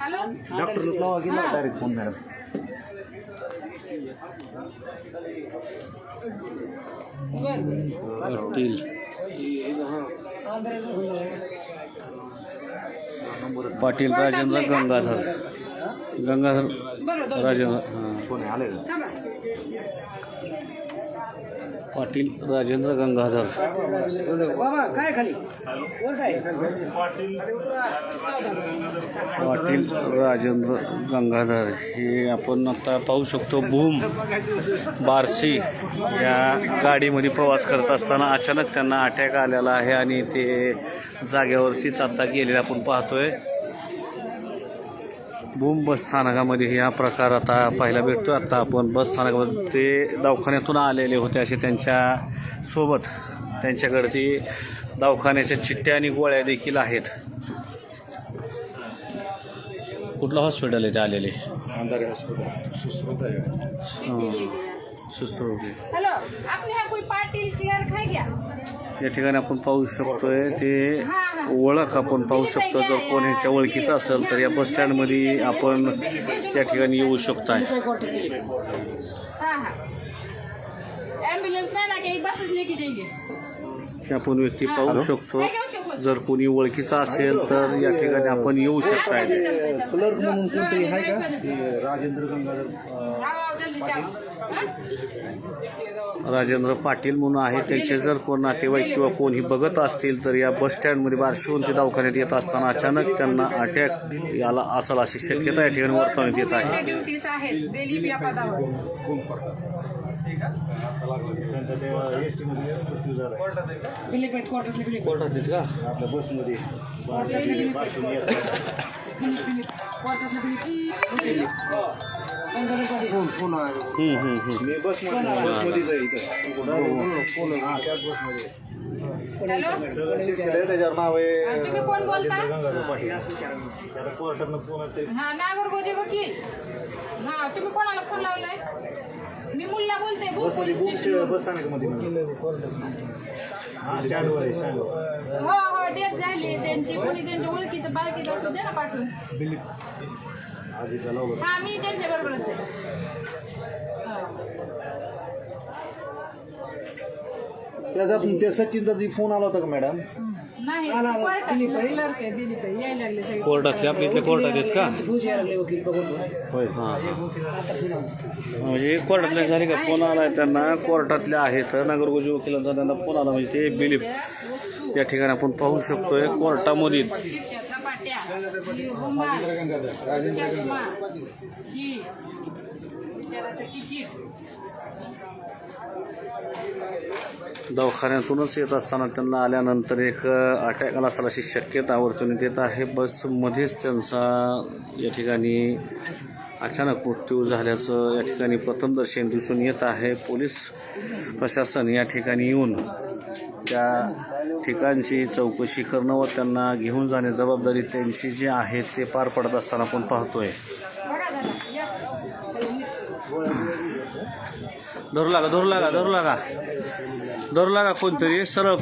Hello doctor लावा गेला direct phone madam Patil Patil Rajendra Gangadhar. Gangadhar Rajendra हां. Phone आले पाटील राजेंद्र गंगाधर. बाबा काय खाली? वर काय? पाटील राजेंद्र गंगाधर हे आपण आता पाहू शकतो भूम बारशी या गाडीमध्ये प्रवास करत असताना अचानक त्यांना अटॅक आलेला आहे आणि ते जागेवरतीच आता गेलेले आपण पाहतोय. भूम बस स्थानकामध्ये हा प्रकार आता पाहायला भेटतो आता आपण बस स्थानकामध्ये ते दवाखान्यातून आलेले होते असे त्यांच्यासोबत. त्यांच्याकडे ती दवाखान्याच्या चिठ्ठ्या आणि गोळ्या देखील आहेत. कुठलं हॉस्पिटल आहे ते आलेले? अंधारे हॉस्पिटल सुश्रुत आहे. सुश्रुती. हॅलो आपने ह्या कोई पाटील क्लिअर खाय घ्या. या ठिकाणी आपण पाहू शकतोय ते ओळख आपण पाहू शकतो. जर कोण ह्याच्या ओळखीचं असेल तर या बस स्टँडमध्ये आपण या ठिकाणी येऊ शकताय. हाँ हाँ. एम्बुलेंस नहीं ना कहीं बसेस लेके जाएंगे हे आपण व्यक्ती पाहू शकतो? जर कोणी ओळखीचा असेल तर या ठिकाणी आपण येऊ शकताय. क्लर्क म्हणून कोणतरी आहे का? ते राजेंद्र गंगाधर अं, हाँ? राजेंद्र पाटील म्हणून आहे. त्यांचे जर कोण नातेवाईक किंवा कोणी बघत असतील तर या बस स्टँडमध्ये बारशिवून ते दवाखान्यात येत असताना अचानक त्यांना अटॅक याला असेल अशी शक्यता या ठिकाणी वर्तवण्यात येत आहे. ड्युटीज आहेत. या पदावर त्यांचा ते एस टीमध्ये मृत्यू झाला आहे. बिल्ली पेट क्वार्टरली बिल्ली कोर्टात का? आपल्या बसमध्ये. बारशे- बारशे आहे? हम्म, हम्म, हम्म. मी बस बसमध्येच आहे इथं. फोन हा. त्याच बसमध्ये. हॅलो? सगळं चेक केलंय त्याच्यावर नाव आहे तुम्ही कोण बोलता गंगाधर पाटील. आता कोर्टातनं फोन हा नागरगोजे वकील हा तुम्ही कोणाला फोन लावलाय? मी मुल्ला बोलते पोलीस स्टेशन बस स्थानकामध्ये हा स्टँडवर आहे स्टँडवर हो हो डेथ झाली. त्यांची कोणी त्यांच्या ओळखीचं बाळकीचं असं द्या ना पाठवून. आजी त्याला वगैरे हा मी त्यांच्या बरोबरच आहे. हा. त्याचा त्या सचिनचा जी फोन आला होता का मॅडम नाही कोर्टात क्लर्क आहे दिलीप आहे. यायला लागले सगळे. कोर्टातले आपल्या इथल्या कोर्टात आहेत का? फुज यायला लागले वकील बघून होय हां. हां आता आला. म्हणजे कोर्टातल्या झाले का फोन आलाय त्यांना कोर्टातले आहेत नगरगोजी वकिलांचा त्यांना फोन आला म्हणजे ते बिलीफ या ठिकाणी आपण पाहू शकतोय कोर्टामध्ये ही रुमाल, चष्मा. ही. दवाखान्यातूनच येत असताना त्यांना आल्यानंतर एक अटॅक आला असेल अशी शक्यता वर्तवण्यात येत आहे. बसमध्येच त्यांचा या ठिकाणी अचानक मृत्यू झाल्याचं या ठिकाणी प्रथमदर्शन दिसून येत आहे. पोलीस प्रशासन या ठिकाणी येऊन त्या ठिकाणची चौकशी करणं व त्यांना घेऊन जाणे जबाबदारी त्यांची जी आहे ते पार पडत असताना आपण पाहतोय. ধরু লাগা ধরু লাগা ধরু লাগা ধরু লাগা কোন তরি? সরল